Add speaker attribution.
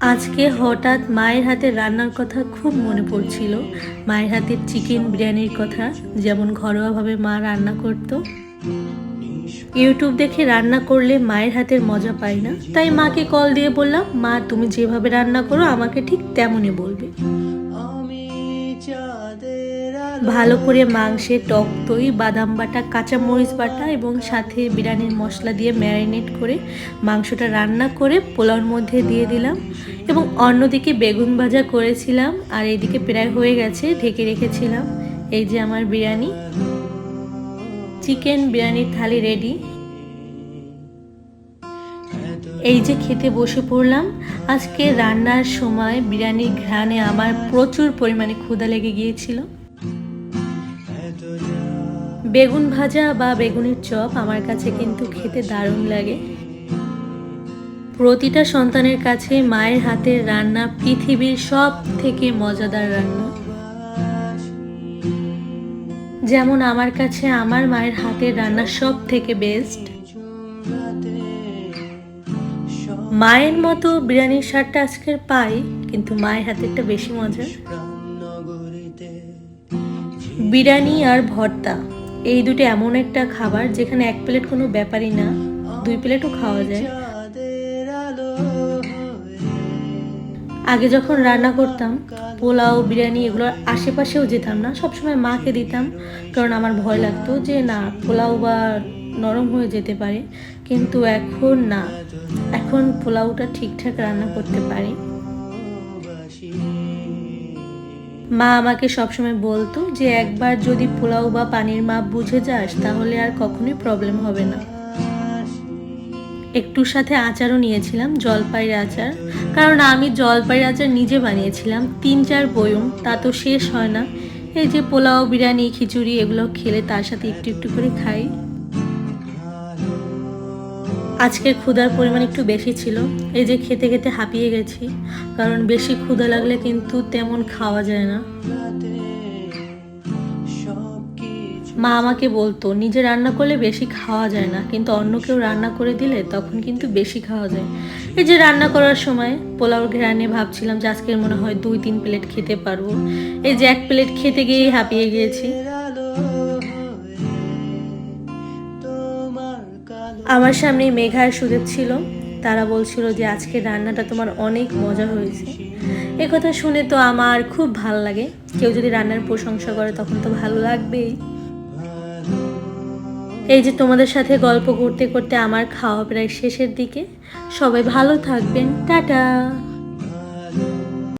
Speaker 1: আজকে হঠাৎ মায়ের হাতে রান্নার কথা খুব মনে পড়ছিল। মায়ের হাতের চিকেন বিরিয়ানির কথা, যেমন ঘরোয়াভাবে মা রান্না করত। ইউটিউব দেখে রান্না করলে মায়ের হাতের মজা পাই না। তাই মাকে কল দিয়ে বললাম, মা, তুমি যেভাবে রান্না করো, আমাকে ঠিক তেমনই বলবে। ভালো করে মাংসে টক দই, বাদাম বাটা কাঁচা মরিচ বাটা এবং সাথে বিরিয়ানির মশলা দিয়ে ম্যারিনেট করে মাংসটা রান্না করে পোলাওর মধ্যে দিয়ে দিলাম এবং অন্যদিকে বেগুন ভাজা করেছিলাম আর এইদিকে প্রায় হয়ে গেছে, ঢেকে রেখেছিলাম। এই যে আমার বিরিয়ানি। চিকেন বিরিয়ানির থালি রেডি। এই যে খেতে বসে পড়লাম, আজকে রান্নার সময় বিরিয়ানির ঘ্রাণে আমার প্রচুর পরিমাণে ক্ষুধা লেগে গিয়েছিল। বেগুন ভাজা বা বেগুনের চপ আমার কাছে কিন্তু খেতে দারুণ লাগে। প্রতিটা সন্তানের কাছে মায়ের হাতের রান্না পৃথিবীর সব থেকে মজাদার রান্না। যেমন আমার কাছে আমার মায়ের হাতের রান্না সব থেকে বেস্ট মায়ের মতো বিরিয়ানির স্বাদটা আজকের পাই, কিন্তু মায়ের হাতেরটা বেশি মজার। বিরিয়ানি আর ভর্তা। এই দুটো এমন একটা খাবার যেখানে এক প্লেট কোনো ব্যাপারই না, দুই প্লেটও খাওয়া যায়। আগে যখন রান্না করতাম, পোলাও, বিরিয়ানি এগুলোর আশেপাশেও যেতাম না, সবসময় মাকে দিতাম, কারণ আমার ভয় লাগতো যে না, পোলাও বা নরম হয়ে যেতে পারে, কিন্তু এখন না। এখন পোলাওটা ঠিকঠাক রান্না করতে পারি। মা আমাকে সবসময় বলতো যে একবার যদি পোলাও বা পানির মাপ বুঝে যাস, তাহলে আর কখনোই প্রবলেম হবে না। একটুর সাথে আচারও নিয়েছিলাম, জলপাইয়ের আচার। কারণ আমি জলপাইয়ের আচার নিজে বানিয়েছিলাম, তিন চার বয়ম, তা তো শেষ হয় না। এই যে পোলাও, বিরিয়ানি, খিচুড়ি, এগুলো খেলে তার সাথে একটু একটু করে খাই। আজকের ক্ষুধার পরিমাণ একটু বেশি ছিল। এই যে খেতে খেতে হাঁপিয়ে গেছি। কারণ বেশি ক্ষুধা লাগলে কিন্তু তেমন খাওয়া যায় না। মা আমাকে বলতো, নিজে রান্না করলে বেশি খাওয়া যায় না। কিন্তু অন্য কেউ রান্না করে দিলে তখন কিন্তু বেশি খাওয়া যায়। এই যে রান্না করার সময় পোলাও ঘেরানে ভাবছিলাম যে আজকের মনে হয় দুই, তিন প্লেট খেতে পারব। এই যে এক প্লেট খেতে গিয়েই হাঁপিয়ে গিয়েছি। আমার সামনে মেঘা আর সুদেব ছিল। তারা বলছিল যে আজকে রান্নাটা তোমার অনেক মজা হয়েছে। এ কথা শুনে তো আমার খুব ভালো লাগে। কেউ যদি রান্নার প্রশংসা করে তখন তো ভালো লাগবেই। এই যে তোমাদের সাথে গল্প করতে করতে আমার খাওয়া প্রায় শেষের দিকে। সবাই ভালো থাকবেন। টাটা।